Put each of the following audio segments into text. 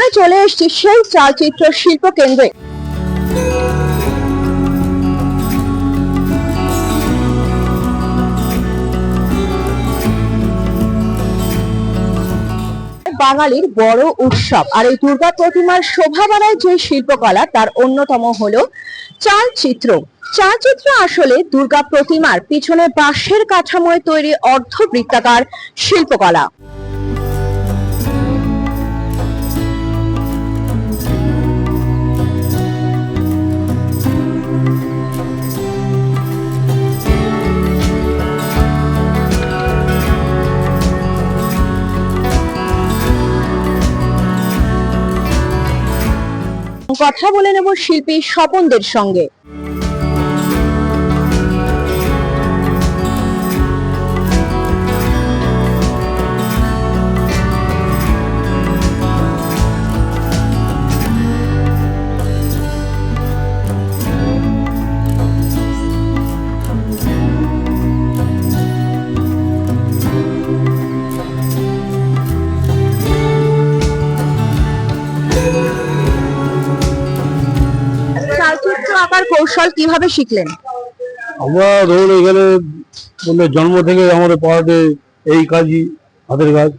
আমরা চলে এসেছি সেই চালচিত্র শিল্প কেন্দ্রে। বাঙালির বড় উৎসব আর এই দুর্গা প্রতিমার শোভা বাড়ায় যে শিল্পকলা, তার অন্যতম হলো চালচিত্র। চালচিত্র আসলে দুর্গা প্রতিমার পিছনে বাঁশের কাঠামোয় তৈরি অর্ধবৃত্তাকার শিল্পকলা। কথা বলে নেব শিল্পী স্বপনদের সঙ্গে। কৌশল কীভাবে শিখলেন? আমরা ধরুন এখানে মানে জন্ম থেকে আমাদের পাড়াতে এই কাজই হাতের কাজ।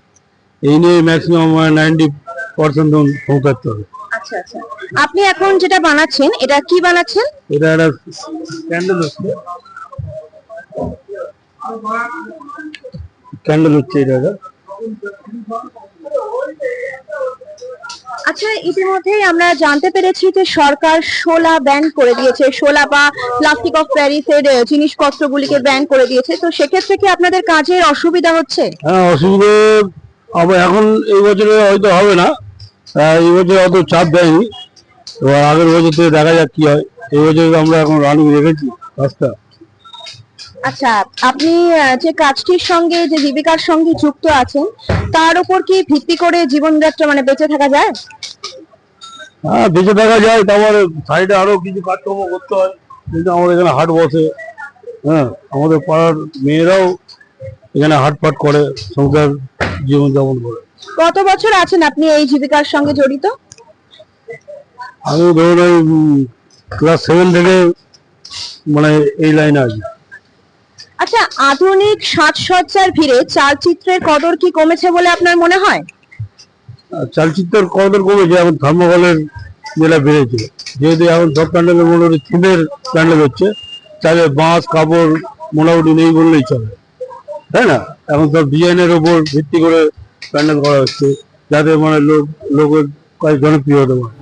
এই নিয়ে ম্যাক্সিমাম নাইনটি পার্সেন্ট সংসার চলে আচ্ছা আচ্ছা। আপনি এখন যেটা বানাচ্ছেন এটা কি বানাচ্ছেন? এটা একটা ক্যান্ডেল হচ্ছে। ক্যান্ডেল হচ্ছে এটা। আচ্ছা ইতিমধ্যেই আমরা জানতে পেরেছি যে সরকার শোলা ব্যান করে দিয়েছে। শোলা বা প্লাস্টিক অফ প্যারিসের আহ, জিনিসপত্রগুলিকে ব্যান করে দিয়েছে। তো সেক্ষেত্রে কি আপনাদের কাজের অসুবিধা হচ্ছে? হ্যাঁ অসুবিধে আবার এখন এই বছরে হয়তো হবে না। এই বছর অত চাপ দেয়নি। এবার আগের বছর থেকে দেখা যাক কি হয়। এই বছর আমরা এখন রানিং রেখেছি কাজটা আচ্ছা আপনি যে কাজটির সঙ্গে যে জীবিকার সঙ্গে যুক্ত আছেন তার উপর কি ভিত্তি করে জীবনযাত্রা মানে বেঁচে থাকা যায়? হ্যাঁ বেঁচে থাকা যায় তারপরে সাইডে আরও কিছু কাজকর্ম করতে হয় কিন্তু আমাদের এখানে হাট বসে হ্যাঁ আমাদের পাড়ার মেয়েরাও এখানে হাট ফাট করে সংসার জীবনযাপন করে। কত বছর আছেন আপনি এই জীবিকার সঙ্গে জড়িত? আমি ধরুন ক্লাস সেভেন থেকে মানে এই লাইনে আছি। আচ্ছা আধুনিক সাজসজ্জার ভিড়ে চালচিত্রের কদর কি কমেছে বলে আপনার মনে হয়? চালচিত্রের কদর কমেছে, এখন থার্মোকলের যেটা বেড়েছে। যেহেতু এখন সব প্যান্ডেলের মোটামুটি থিমের প্যান্ডেল হচ্ছে, তাহলে বাঁশ, কাপড় মোটামুটি নেই বললেই চলে। তাই না? এখন সব ডিজাইনের ওপর ভিত্তি করে প্যান্ডেল করা হচ্ছে, যাতে মানে লোক লোকের জনপ্রিয় হতে পারে।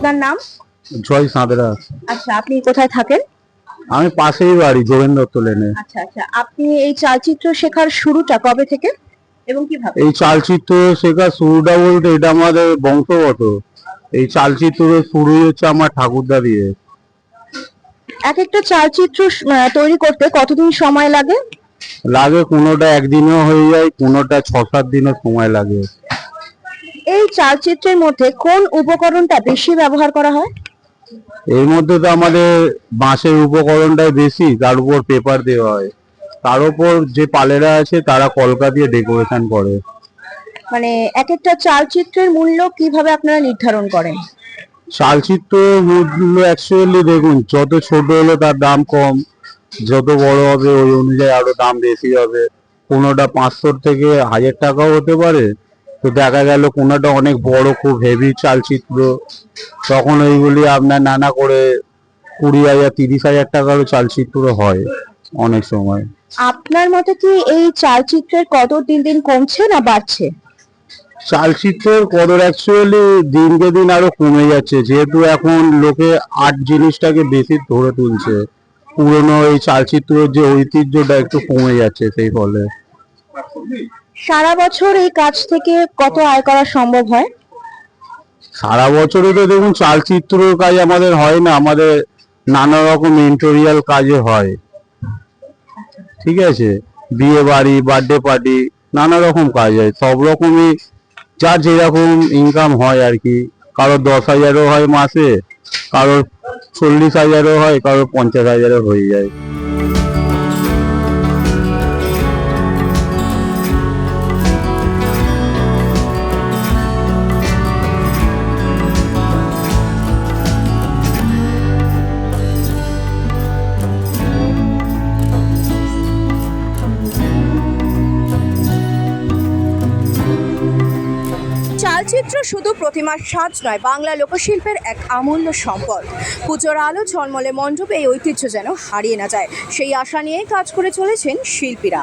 আপনার নাম? জয় সাঁতরা। আচ্ছা আপনি কোথায় থাকেন? আমি পাশেই বাড়ি যোগেন দত্ত লেনে আচ্ছা আচ্ছা আপনি এই চালচিত্র শেখার শুরুটা কবে থেকে এবং কীভাবে? এই চালচিত্র শেখা শুরুটা বলতে এটা আমাদের বংশগত। এই চালচিত্র শুরু হচ্ছে আমার ঠাকুরদা দিয়ে। এক একটা চালচিত্র তৈরি করতে কতদিন সময় লাগে? লাগে কোনোটা একদিনেও হয়ে যায় কোনোটা ছ সাত দিনও সময় লাগে। এই চালচিত্রের মধ্যে কোন উপকরণটা বেশি ব্যবহার করা হয়? এর মধ্যে তো আমাদের বাঁশের উপকরণটাই বেশি তার উপর পেপার দেওয়া হয়। তার উপর যে পালেরা আছে তারা কলকা দিয়ে ডেকোরেশন করে। মানে এক একটা চালচিত্রের মূল্য কীভাবে আপনারা নির্ধারণ করেন? চালচিত্র মূল্য অ্যাকচুয়ালি দেখুন যত ছোট হলে তার দাম কম যত বড় হবে ওই অনুযায়ী আরও দাম বেশি হবে। কোনোটা পাঁচশোর থেকে হাজার টাকাও হতে পারে তো দেখা গেল কোনোটা অনেক বড় খুব হেভি চালচিত্র। তখন ওইগুলি আপনার নানা করে কুড়ি হাজার তিরিশ হাজার টাকারও চালচিত্র হয় অনেক সময়। আপনার মতে কি এই চালচিত্রের কদর দিন দিন কমছে না বাড়ছে? চালচিত্রের কদর অ্যাকচুয়ালি দিনকে দিন আরও কমে যাচ্ছে। যেহেতু এখন লোকে আর্ট জিনিসটাকে বেশি ধরে তুলছে পুরনো এই চালচিত্রের যে ঐতিহ্যটা একটু কমে যাচ্ছে সেই ফলে। সারা বছর এই কাজ থেকে কত আয় করা সম্ভব হয়? সারা বছরে তো দেখুন চালচিত্রর কাজ আমাদের হয় না, আমাদের নানা রকম ইন্টোরিয়াল কাজে হয়। ঠিক আছে? বিয়ে বাড়ি বার্থডে পার্টি নানা রকম কাজ হয়। সব রকমই যার যেরকম ইনকাম হয় আর কি। কারোর দশ হাজারও হয় মাসে, কারোর চল্লিশ হাজারও হয়, কারোর পঞ্চাশ হাজারও হয়ে যায়। চালচিত্র শুধু প্রতিমার সাজ নয়, বাংলা লোকশিল্পের এক আমূল্য সম্পদ। পুজোর আলো ঝলমলে মণ্ডপে এই ঐতিহ্য যেন হারিয়ে না যায়। সেই আশা নিয়েই কাজ করে চলেছেন শিল্পীরা।